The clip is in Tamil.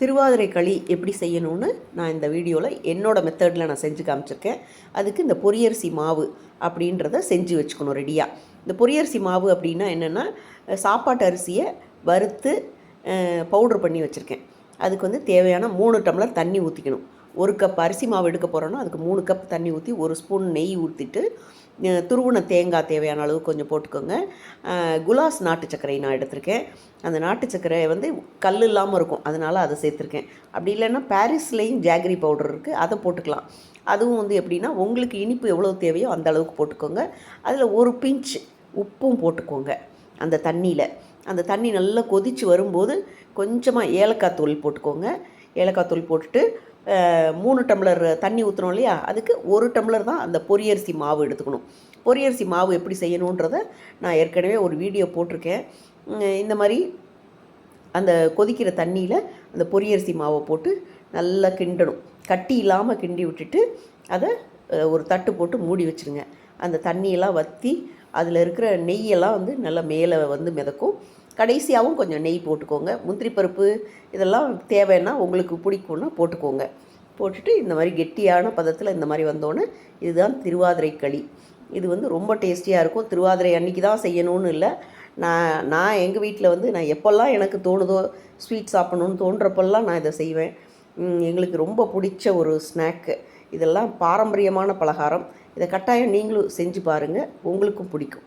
திருவாதிரை களி எப்படி செய்யணும்னு நான் இந்த வீடியோவில் என்னோட மெத்தடில் நான் செஞ்சு காமிச்சிருக்கேன். அதுக்கு இந்த பொரியரிசி மாவு அப்படின்றத செஞ்சு வச்சுக்கணும் ரெடியாக இந்த பொரியரிசி மாவு அப்படின்னா என்னென்னா சாப்பாட்டு அரிசியை வறுத்து பவுட்ரு பண்ணி வச்சுருக்கேன். அதுக்கு வந்து தேவையான மூணு டம்ளர் தண்ணி ஊற்றிக்கணும் ஒரு கப் அரிசி மாவு எடுக்க போகிறோன்னா அதுக்கு மூணு கப் தண்ணி ஊற்றி ஒரு ஸ்பூன் நெய் ஊற்றிட்டு துருவன தேங்காய் தேவையான அளவு கொஞ்சம் போட்டுக்கோங்க. குலாஸ் நாட்டு சர்க்கரை நான் எடுத்திருக்கேன். அந்த நாட்டு சர்க்கரை வந்து கல் இல்லாமல் இருக்கும். அதனால் அதை சேர்த்துருக்கேன். அப்படி இல்லைன்னா பாரிஸ்லேயும் ஜாகரி பவுடர் இருக்குது அதை போட்டுக்கலாம். அதுவும் வந்து எப்படின்னா உங்களுக்கு இனிப்பு எவ்வளோ தேவையோ அந்த அளவுக்கு போட்டுக்கோங்க. அதில் ஒரு பிஞ்ச் உப்பும் போட்டுக்கோங்க. அந்த தண்ணியில். அந்த தண்ணி நல்லா கொதித்து வரும்போது கொஞ்சமாக ஏலக்காய் தூள் போட்டுக்கோங்க. ஏலக்காய் தூள் போட்டுட்டு மூணு டம்ளர் தண்ணி ஊற்றுறோம் இல்லையா? அதுக்கு ஒரு டம்ளர் தான் அந்த பொரியரிசி மாவு எடுத்துக்கணும். பொரியரிசி மாவு எப்படி செய்யணுன்றத நான் ஏற்கனவே ஒரு வீடியோ போட்டிருக்கேன். இந்த மாதிரி அந்த கொதிக்கிற தண்ணியில் அந்த பொரியரிசி மாவை போட்டு நல்லா கிண்டணும். கட்டி இல்லாமல் கிண்டி விட்டுட்டு அதை ஒரு தட்டு போட்டு மூடி வச்சுருங்க. அந்த தண்ணியெல்லாம் வற்றி அதில் இருக்கிற நெய்யெல்லாம் வந்து நல்லா மேலே வந்து மிதக்கும். கடைசியாகவும் கொஞ்சம் நெய் போட்டுக்கோங்க. முந்திரி பருப்பு இதெல்லாம் தேவைன்னா உங்களுக்கு பிடிக்கும்னா போட்டுக்கோங்க. போட்டுட்டு இந்த மாதிரி கெட்டியான பதத்தில் இந்த மாதிரி வந்தோன்னே இதுதான் திருவாதிரை களி. இது வந்து ரொம்ப டேஸ்டியாக இருக்கும். திருவாதிரை அன்னைக்கு தான் செய்யணும்னு இல்லை. நான் நான் எங்கள் வீட்டில் வந்து நான் எப்போல்லாம் எனக்கு தோணுதோ ஸ்வீட் சாப்பிட்ணுன்னு தோன்றப்பெல்லாம் நான் இதை செய்வேன். எங்களுக்கு ரொம்ப பிடிச்ச ஒரு ஸ்நாக்கு. இதெல்லாம் பாரம்பரியமான பலகாரம். இதை கட்டாயம் நீங்களும் செஞ்சு பாருங்கள் உங்களுக்கும் பிடிக்கும்.